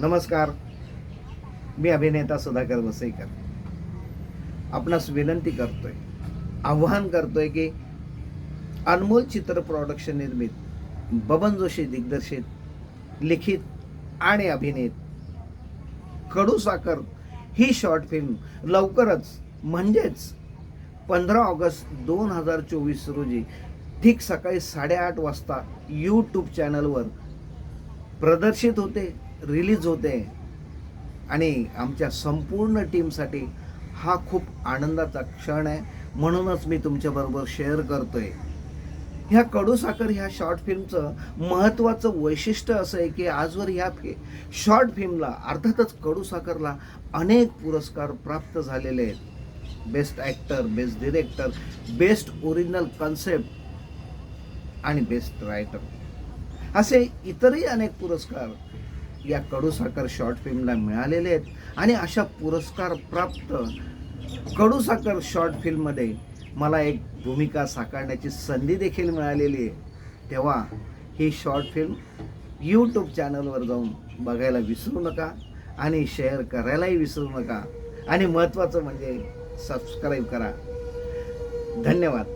नमस्कार. मी अभिनेता सुधाकर वसईकर. आपणास विनंती करतोय आव्हान करतोय की अनमोल चित्र प्रॉडक्शन निर्मित बबन जोशी दिग्दर्शित लिखित आणि अभिनेत कडू साखर ही शॉर्ट फिल्म लवकरच म्हणजेच पंधरा ऑगस्ट दोन हजार चोवीस रोजी ठीक सकाळी साडेआठ वाजता यूट्यूब चॅनलवर प्रदर्शित होते. रिलीज होते. आणि आमच्या संपूर्ण टीमसाठी हा खूप आनंदाचा क्षण आहे. म्हणूनच मी तुमच्याबरोबर शेअर करतोय. ह्या कडूसाखर ह्या शॉर्ट फिल्मचं महत्त्वाचं वैशिष्ट्य असं आहे की आजवर ह्या फि शॉर्ट फिल्मला अर्थातच कडूसाखरला अनेक पुरस्कार प्राप्त झालेले आहेत. Best actor best director best original concept आणि बेस्ट रायटर असे इतरही अनेक पुरस्कार या कडूसाकर शॉर्ट फिल्मला मिळालेले आहेत. आणि अशा पुरस्कार प्राप्त कडूसाकर शॉर्ट फिल्ममध्ये मला एक भूमिका साकारण्याची संधी देखील मिळालेली आहे. तेव्हा ही शॉर्ट फिल्म यूट्यूब चॅनलवर जाऊन बघायला विसरू नका आणि शेअर करायलाही विसरू नका. आणि महत्त्वाचं म्हणजे सबस्क्राईब करा. धन्यवाद.